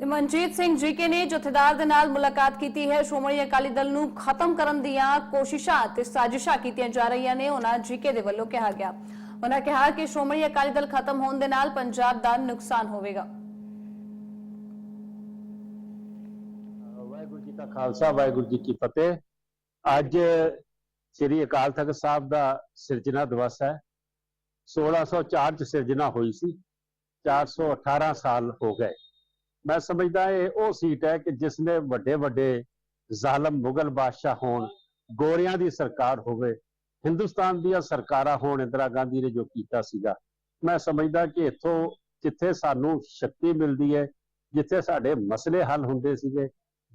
ਤੇ ਮਨਜੀਤ ਸਿੰਘ ਜੀਕੇ ਨੇ ਜਥੇਦਾਰ ਦੇ ਨਾਲ ਮੁਲਾਕਾਤ ਕੀਤੀ ਹੈ। ਸ਼੍ਰੋਮਣੀ ਅਕਾਲੀ ਦਲ ਨੂੰ ਖਤਮ ਕਰਨ ਦੀਆਂ ਕੋਸ਼ਿਸ਼ਾਂ ਤੇ ਸਾਜ਼ਿਸ਼ਾਂ ਕੀਤੀਆਂ ਜਾ ਰਹੀਆਂ ਨੇ, ਉਹਨਾਂ ਜੀਕੇ ਦੇ ਵੱਲੋਂ ਕਿਹਾ ਗਿਆ। ਉਹਨਾਂ ਕਿਹਾ ਕਿ ਸ਼੍ਰੋਮਣੀ ਅਕਾਲੀ ਦਲ ਖਤਮ ਹੋਣ ਦੇ ਨਾਲ ਪੰਜਾਬ ਦਾ ਨੁਕਸਾਨ ਹੋਵੇਗਾ। ਵਾਹਿਗੁਰੂ ਜੀ ਕਾ ਖਾਲਸਾ, ਵਾਹਿਗੁਰੂ ਜੀ ਕੀ ਫਤਿਹ। ਅੱਜ ਸ੍ਰੀ ਅਕਾਲ ਤਖਤ ਸਾਹਿਬ ਦਾ ਸਿਰਜਣਾ ਦਿਵਸ ਹੈ। 1604 ਚ ਸਿਰਜਣਾ ਹੋਈ ਸੀ। 418 ਸਾਲ ਹੋ ਗਏ। ਮੈਂ ਸਮਝਦਾ ਇਹ ਉਹ ਸੀਟ ਹੈ ਕਿ ਜਿਸ ਨੇ ਵੱਡੇ ਵੱਡੇ ਜ਼ਾਲਮ ਮੁਗਲ ਬਾਦਸ਼ਾਹ ਹੋਣ, ਗੋਰਿਆਂ ਦੀ ਸਰਕਾਰ ਹੋਵੇ, ਹਿੰਦੁਸਤਾਨ ਦੀਆਂ ਸਰਕਾਰਾਂ ਹੋਣ ਇੰਦਰਾ ਗਾਂਧੀ ਨੇ ਜੋ ਕੀਤਾ ਸੀਗਾ। ਮੈਂ ਸਮਝਦਾ ਕਿ ਇੱਥੋਂ ਜਿੱਥੇ ਸਾਨੂੰ ਸ਼ਕਤੀ ਮਿਲਦੀ ਹੈ, ਜਿੱਥੇ ਸਾਡੇ ਮਸਲੇ ਹੱਲ ਹੁੰਦੇ ਸੀਗੇ,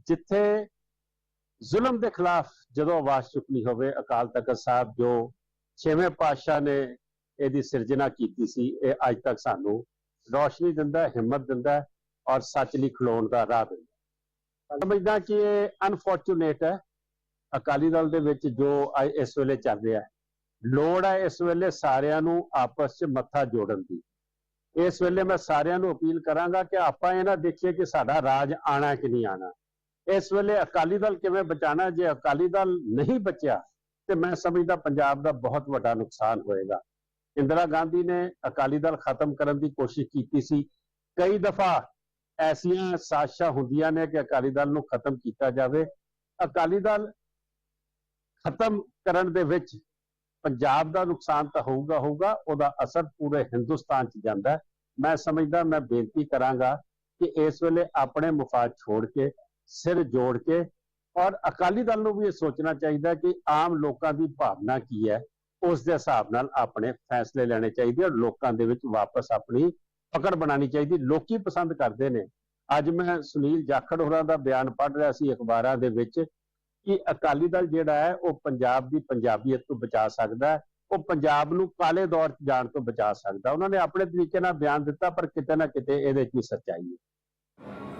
ਜਿੱਥੇ ਜ਼ੁਲਮ ਦੇ ਖਿਲਾਫ ਜਦੋਂ ਆਵਾਜ਼ ਚੁੱਕਣੀ ਹੋਵੇ, ਅਕਾਲ ਤਖਤ ਸਾਹਿਬ ਜੋ ਛੇਵੇਂ ਪਾਤਸ਼ਾਹ ਨੇ ਇਹਦੀ ਸਿਰਜਣਾ ਕੀਤੀ ਸੀ, ਇਹ ਅੱਜ ਤੱਕ ਸਾਨੂੰ ਰੋਸ਼ਨੀ ਦਿੰਦਾ, ਹਿੰਮਤ ਦਿੰਦਾ ਔਰ ਸੱਚ ਲਈ ਖਲੋਣ ਦਾ ਰਾਹ ਦਿੰਦਾ ਸਮਝਦਾ ਕਿ ਇਹ ਅਨਫੋਰਚੂਨੇਟ ਹੈ। ਅਕਾਲੀ ਦਲ ਦੇ ਵਿੱਚ ਜੋ ਇਸ ਵੇਲੇ ਚੱਲ ਰਿਹਾ ਹੈ, ਲੋੜ ਹੈ ਇਸ ਵੇਲੇ ਸਾਰਿਆਂ ਨੂੰ ਆਪਸ 'ਚ ਮੱਥਾ ਜੋੜਨ ਦੀ। ਇਸ ਵੇਲੇ ਮੈਂ ਸਾਰਿਆਂ ਨੂੰ ਅਪੀਲ ਕਰਾਂਗਾ ਕਿ ਆਪਾਂ ਇਹ ਨਾ ਦੇਖੀਏ ਕਿ ਸਾਡਾ ਰਾਜ ਆਣਾ ਕਿ ਨਹੀਂ ਆਣਾ। ਇਸ ਵੇਲੇ ਅਕਾਲੀ ਦਲ ਕਿਵੇਂ ਬਚਾਣਾ ਜੇ ਅਕਾਲੀ ਦਲ ਨਹੀਂ ਬਚਿਆ, ਤੇ ਮੈਂ ਸਮਝਦਾ ਪੰਜਾਬ ਦਾ ਬਹੁਤ ਵੱਡਾ ਨੁਕਸਾਨ ਹੋਏਗਾ। ਇੰਦਰਾ ਗਾਂਧੀ ਨੇ ਅਕਾਲੀ ਦਲ ਖਤਮ ਕਰਨ ਦੀ ਕੋਸ਼ਿਸ਼ ਕੀਤੀ ਸੀ। ਕਈ ਦਫਾ ਐਸੀਆਂ ਸਾਸ਼ਾਂ ਹੁੰਦੀਆਂ ਨੇ ਕਿ ਅਕਾਲੀ ਦਲ ਨੂੰ ਖਤਮ ਕੀਤਾ ਜਾਵੇ। ਅਕਾਲੀ ਦਲ ਖਤਮ ਕਰਨ ਦੇ ਵਿੱਚ ਪੰਜਾਬ ਦਾ ਨੁਕਸਾਨ ਤਾਂ ਹੋਊਗਾ ਹੋਊਗਾ, ਉਹਦਾ ਅਸਰ ਪੂਰੇ ਹਿੰਦੁਸਤਾਨ 'ਚ ਜਾਂਦਾ ਮੈਂ ਸਮਝਦਾ, ਮੈਂ ਬੇਨਤੀ ਕਰਾਂਗਾ ਕਿ ਇਸ ਵੇਲੇ ਆਪਣੇ ਮੁਫਾਦ ਛੋੜ ਕੇ, ਸਿਰ ਜੋੜ ਕੇ ਔਰ ਅਕਾਲੀ ਦਲ ਨੂੰ ਵੀ ਇਹ ਸੋਚਣਾ ਚਾਹੀਦਾ ਕਿ ਆਮ ਲੋਕਾਂ ਦੀ ਭਾਵਨਾ ਕੀ ਹੈ, ਉਸ ਦੇ ਹਿਸਾਬ ਨਾਲ ਆਪਣੇ ਫੈਸਲੇ ਲੈਣੇ ਚਾਹੀਦੇ ਔਰ ਲੋਕਾਂ ਦੇ ਵਿੱਚ ਵਾਪਸ ਆਪਣੀ ਪਕੜ ਬਣਾਉਣੀ ਚਾਹੀਦੀ। ਲੋਕੀ ਪਸੰਦ ਕਰਦੇ ਨੇ। ਅੱਜ ਮੈਂ ਸੁਨੀਲ ਜਾਖੜ ਹੋਰਾਂ ਦਾ ਬਿਆਨ ਪੜ੍ਹ ਰਿਹਾ ਸੀ ਅਖਬਾਰਾਂ ਦੇ ਵਿੱਚ ਕਿ ਅਕਾਲੀ ਦਲ ਜਿਹੜਾ ਹੈ, ਉਹ ਪੰਜਾਬ ਦੀ ਪੰਜਾਬੀਅਤ ਤੋਂ ਬਚਾ ਸਕਦਾ ਹੈ। ਉਹ ਪੰਜਾਬ ਨੂੰ ਕਾਲੇ ਦੌਰ 'ਚ ਜਾਣ ਤੋਂ ਬਚਾ ਸਕਦਾ ਉਹਨਾਂ ਨੇ ਆਪਣੇ ਤਰੀਕੇ ਨਾਲ ਬਿਆਨ ਦਿੱਤਾ, ਪਰ ਕਿਤੇ ਨਾ ਕਿਤੇ ਇਹਦੇ 'ਚ ਵੀ ਸੱਚਾਈ ਹੈ।